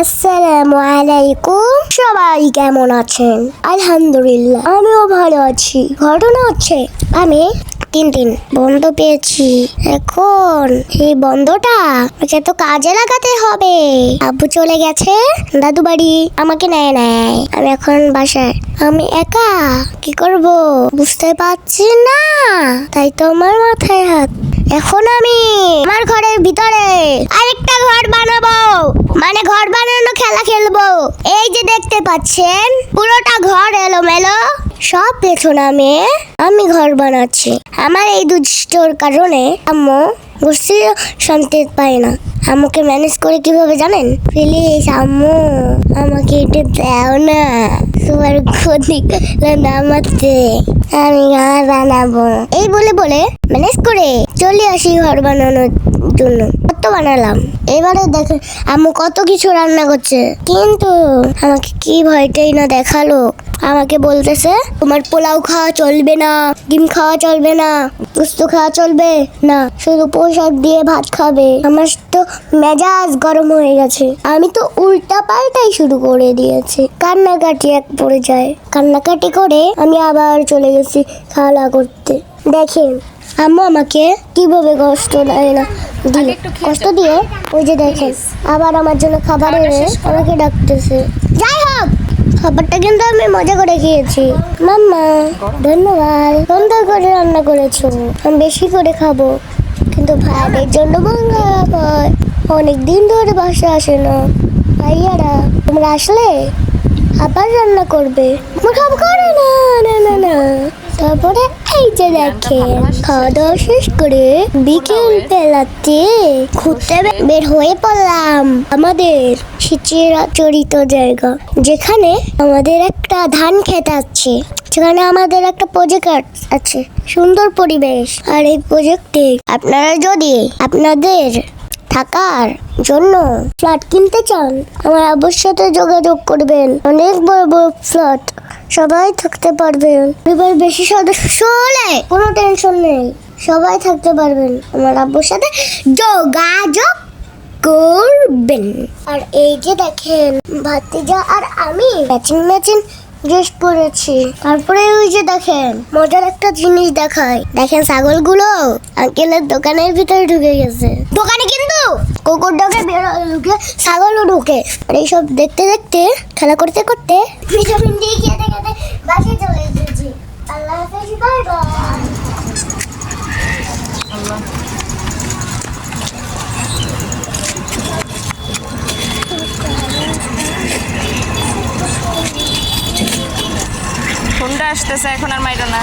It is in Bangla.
আসসালামু আলাইকুম। সবাই কেমন আছেন? আলহামদুলিল্লাহ, আমিও ভালো আছি। ঘটনা হচ্ছে, আমি তিন দিন বন্ধ পেয়েছি। এখন এই বন্ধটা আমাকে তো কাজে লাগাতে হবে। আব্বু চলে গেছে, দাদু বাড়ি আমাকে নেয় নেয় আমি এখন বাসায়, আমি একা, কি করব? বুঝতে পারছি না, তাই তো আমার মাথায় হাত এখন আমি আমার ঘরের ভিতরে আরেকটা ঘর বানাবো। মানে ঘর বানানো খেলা খেলব। এই যে দেখতে পাচ্ছেন, পুরোটা ঘর এলোমেলো। সব পেছনে আমি আমি ঘর বানাচ্ছি। আমার এই দুষ্টর কারণে আম্মু বসতে শান্তি পায় না। আম্মুকে ম্যানেজ করে কীভাবে জানেন? প্লিজ আম্মু, আমাকে এটা দাও না। আমি ঘর বানাবো এই বলে বলে ম্যানেজ করে চলে আসি ঘর বানানোর জন্য। কত বানালাম। এবারে দেখেন আম্মু কত কিছু রান্না করছে। কিন্তু আমাকে কি ভয়টাই না দেখাল। আমাকে বলতেছে, তোমার পোলাও খাওয়া চলবে না, ডিম খাওয়া চলবে না, পুস্ত খাওয়া চলবে না, শুধু পোশাক দিয়ে ভাত খাবে। আমার তো মেজাজ গরম হয়ে গেছে। আমি তো উল্টা পাল্টাই শুরু করে দিয়েছি। কান্নাকাটি এক পড়ে যায় কান্নাকাটি করে আমি আবার চলে গেছি খাওয়া করতে। দেখেন, আম্মু আমাকে কীভাবে কষ্ট দেয় না। দিল কষ্ট দিয়ে ওই যে দেখেন আবার আমার জন্য খাবার এনে আমাকে ডাকতেছে। যাই হোক খাবারটা কিন্তু আমি মজা করে খেয়েছি। মাম্মা ধন্যবাদ। সুন্দর করে রান্না করেছ। আমি বেশি করে খাব। কিন্তু ভাইদের জন্য মঙ্গা হয়। অনেক দিন ধরে বাসা আসে না। ভাইয়ারা তোমরা আসলে আবার রান্না করবে। মুখাম করে না না না না। তারপরে যে খাওয়া দাওয়া শেষ করে বিকেল বেলাতে ঘুরতে বের হয়ে পড়লাম আমাদের সিচেরা চরিত জায়গা, যেখানে আমাদের একটা ধান খেত আছে সেখানে আমাদের একটা প্রজেক্ট আছে, সুন্দর পরিবেশ। আর এই প্রজেক্টে আপনারা যদি আপনাদের থাকার জন্য ফ্ল্যাট কিনতে চান, আমার সাথে যোগাযোগ করবেন। অনেক বড় বড় ফ্ল্যাট সবাই থাকতে পারবেন এবার বেশি সদস্য হলে কোনো টেনশন নেই। সবাই থাকতে পারবেন। আমার আব্বুর সাথে যোগাযোগ করবেন। আর এই যে দেখেন, ভাতিজা আর আমি ম্যাচিং ম্যাচিং ড্রেস পরেছি। তারপরে ওই যে দেখেন, মজার একটা জিনিস দেখায় দেখেন ছাগলগুলো আঙ্কেলের দোকানের ভিতরে ঢুকে গেছে। দোকানে কিন্তু কুকুর ঢোকে বেরো ঢুকে, ছাগলও ঢুকে। আর এইসব দেখতে দেখতে, খেলা করতে করতে ভিটামিন খেতে খেতে বাসে চলে এসেছি। আল্লাহ হাফেজ বাই বাই। ফোনটা আসতেছে এখন আর মাইরা না।